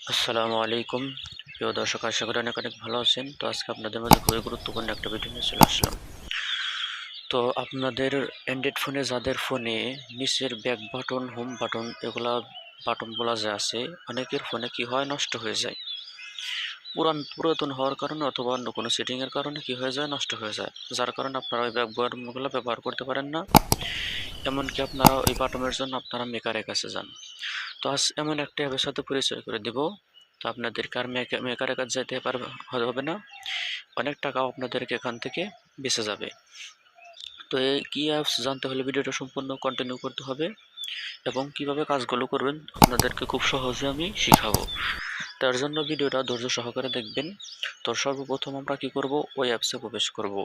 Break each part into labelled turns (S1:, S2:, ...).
S1: আসসালামু আলাইকুম। প্রিয় দর্শক, আশা করি অনেক অনেক ভালো আছেন। তো আজকে আপনাদের মধ্যে খুবই গুরুত্বপূর্ণ একটা ভিডিও নিয়ে চলে আসলাম। তো আপনাদের অ্যান্ড্রয়েড ফোনে যাদের ফোনে নিচের ব্যাক বাটন হোম বাটন এগুলা বাটনগুলো যে আছে, অনেকের ফোনে কি হয়, নষ্ট হয়ে যায়। পুরান পুরাতন হওয়ার কারণে অথবা অন্য কোনো সেটিংয়ের কারণে কি হয়ে যায়, নষ্ট হয়ে যায়। যার কারণে আপনারা ওই ব্যাক বাটনগুলো ব্যবহার করতে পারেন না। এমনকি আপনারা ওই বাটনের জন্য আপনারা মেকারের কাছে যান। তো আজ এমন একটা অ্যাপের সাথে পরিচয় করে দেব। তো আপনাদেরকে আর মেকারের কাছে যেতে পারবে হবে না। অনেক টাকাও আপনাদেরকে এখান থেকে বেঁচে যাবে। তো এই কী অ্যাপস জানতে হলে ভিডিওটা সম্পূর্ণ কন্টিনিউ করতে হবে এবং কীভাবে কাজগুলো করবেন আপনাদেরকে খুব সহজে আমি শিখাবো। তার জন্য ভিডিওটা ধৈর্য সহকারে দেখবেন। তো সর্বপ্রথম আমরা কি করব? ওই অ্যাপসে প্রবেশ করব।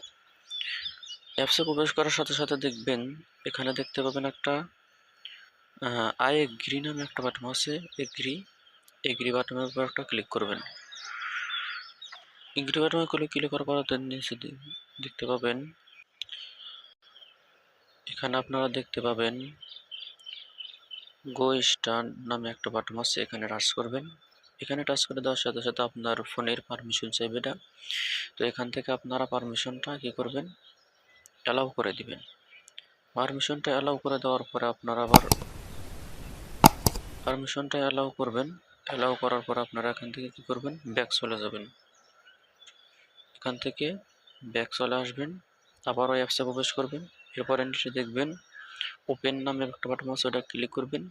S1: অ্যাপসে প্রবেশ করার সাথে সাথে দেখবেন, এখানে দেখতে পাবেন একটা আই এগ্রি নামে একটা বাটন আছে এগ্রি এগ্রি বাটনের উপর একটা ক্লিক করবেন। এগ্রি বাটনে ক্লিক ক্লিক করার পর নিচে দেখতে পাবেন। এখানে আপনারা দেখতে পাবেন গো স্টার নামে একটা বাটন আছে, এখানে টাচ করবেন। এখানে টাচ করে দেওয়ার সাথে সাথে আপনার ফোনের পারমিশন চাইবে এটা। তো এখান থেকে আপনারা পারমিশনটা কি করবেন? অ্যালাউ করে দিবেন। পারমিশনটা অ্যালাউ করে দেওয়ার পরে আপনারা আবার পারমিশনটা অ্যালাউ করবেন। অ্যালাউ করার পর আপনারা এখান থেকে কি করবেন? ব্যাক চলে যাবেন। এখান থেকে ব্যাক চলে আসবেন। আবার ওই অ্যাপসে প্রবেশ করবেন। এরপর নিচে দেখবেন। ওপেন নামে একটা বাটন আছে, ওটা ক্লিক করবেন।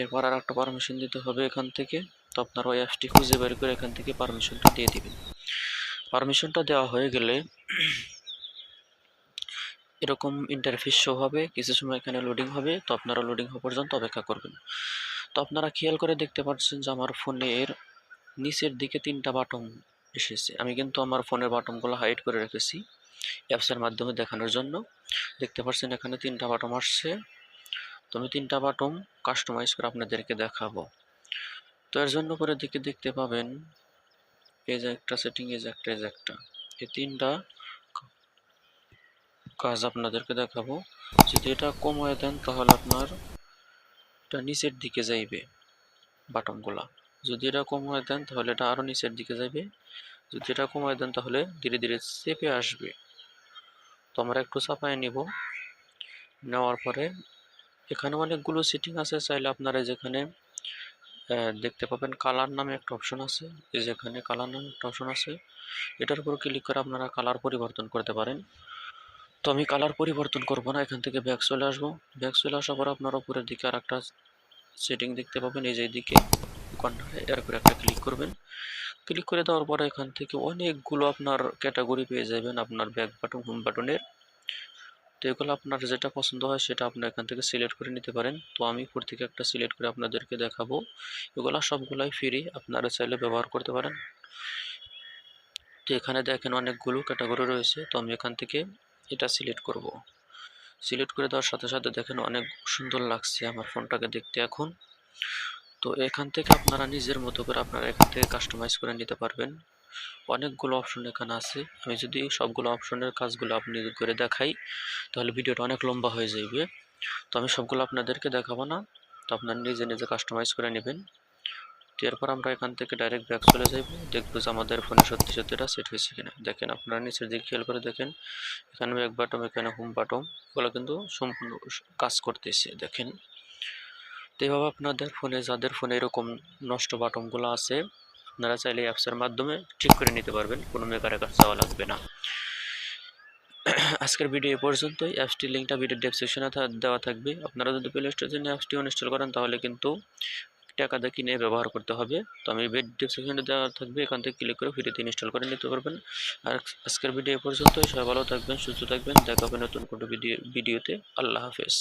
S1: এরপর আর একটা পারমিশন দিতে হবে এখান থেকে। তো আপনার ওই অ্যাপসটি খুঁজে বের করে এখান থেকে পারমিশনটা দিয়ে দিবেন। পারমিশনটা দেওয়া হয়ে গেলে এরকম ইন্টারফেস শো হবে, কিছু সময় এখানে লোডিং হবে, তো আপনারা লোডিং হওয়া পর্যন্ত অপেক্ষা করবেন। তো আপনারা খেয়াল করে দেখতে পাচ্ছেন যে আমার ফোনের নিচের দিকে তিনটা বাটন এসেছে। আমি কিন্তু আমার ফোনের বাটনগুলো হাইড করে রেখেছি অ্যাপসের মাধ্যমে দেখানোর জন্য। দেখতে পাচ্ছেন এখানে তিনটা বাটন আসছে। তো আমি তিনটা বাটন কাস্টমাইজ করে আপনাদেরকে দেখাবো। তো এর জন্য করে দিকে দেখতে পাবেন, এই যে একটা সেটিং যে একটা, এই যে একটা। এই তিনটা কাজ আপনাদেরকে দেখাবো। যদি এটা কমায় দেন, তাহলে আপনার এটা নিচের দিকে যাইবে বাটনগুলা। যদি এটা কমায় দেন, তাহলে এটা আরও নিচের দিকে যাবে যদি এটা কমায় দেন, তাহলে ধীরে ধীরে চেপে আসবে। তো আমরা একটু চাপায় নিব। নেওয়ার পরে এখানে অনেকগুলো সিটিং আছে। চাইলে আপনারা যেখানে দেখতে পাবেন কালার নামে একটা অপশন আছে। যেখানে কালার নামে একটা অপশন আছে। এটার উপর ক্লিক করে আপনারা কালার পরিবর্তন করতে পারেন। তো আমি কালার পরিবর্তন করব না, এখান থেকে ব্যাক চলে আসব। ব্যাক চলে আসার পর আপনার উপরের দিকে আর একটা সেটিং দেখতে পাবেন, এই যে দিকে এর উপরে একটা ক্লিক করবেন। ক্লিক করে দেওয়ার পরে এখান থেকে অনেকগুলো আপনার ক্যাটাগরি পেয়ে যাবেন, আপনার ব্যাক বাটন হোম বাটনের তো এগুলো আপনার যেটা পছন্দ হয় সেটা আপনি এখান থেকে সিলেক্ট করে নিতে পারেন। তো আমি উপর থেকে একটা সিলেক্ট করে আপনাদেরকে দেখাবো। এগুলো সবগুলাই ফ্রি আপনারা চাইলে ব্যবহার করতে পারেন। তো এখানে দেখেন অনেকগুলো ক্যাটাগরি রয়েছে। তো আমি এখান থেকে এটা সিলেক্ট করব। সিলেক্ট করে দেওয়ার সাথে সাথে দেখেন অনেক সুন্দর লাগছে আমার ফোনটাকে দেখতে এখন। তো এখান থেকে আপনারা নিজের মতো করে আপনারা এখান থেকে কাস্টমাইজ করে নিতে পারবেন। অনেকগুলো অপশন এখানে আছে। আমি যদি সবগুলো অপশনের কাজগুলো আপনি করে দেখাই, তাহলে ভিডিওটা অনেক লম্বা হয়ে যাবে তো আমি সবগুলো আপনাদেরকে দেখাবো না। তো আপনারা নিজে নিজে কাস্টমাইজ করে নেবেন। এরপর আমরা এখান থেকে ডাইরেক্ট ব্যাক চলে যাইব দেখব যে আমাদের ফোনে সত্যি সত্যি এটা সেট হয়েছে কিনা। দেখেন আপনারা নিচের দিকে খেয়াল করে দেখেন, এখানে ব্যাক বাটম এখানে হোম বাটম এগুলো কিন্তু সম্পূর্ণ কাজ করতেছে, দেখেন। তো এভাবে আপনাদের ফোনে যাদের ফোনে এরকম নষ্ট বাটমগুলো আছে, আপনারা চাইলে অ্যাপসের মাধ্যমে ঠিক করে নিতে পারবেন, কোনো মেকারের কাছে যাওয়া লাগবে না। আজকের ভিডিও এ পর্যন্তই। অ্যাপসটির লিঙ্কটা ভিডিও ডেসক্রিপশনে দেওয়া থাকবে। আপনারা যদি প্লে স্টোর জন্য অ্যাপসটি ইনস্টল করেন, তাহলে কিন্তু টাকা দিয়ে কিনে ব্যবহার করতে হবে। তো আমি বেড ডিসক্রিপশনে দেওয়া থাকবে, এখান থেকে ক্লিক করে ফ্রিতে ইনস্টল করে নিতে পারবেন। আর আজকের ভিডিও পর্যন্ত সবাই ভালো থাকবেন, সুস্থ থাকবেন, দেখা হবে নতুন কোনো ভিডিও ভিডিওতে আল্লাহ হাফেজ।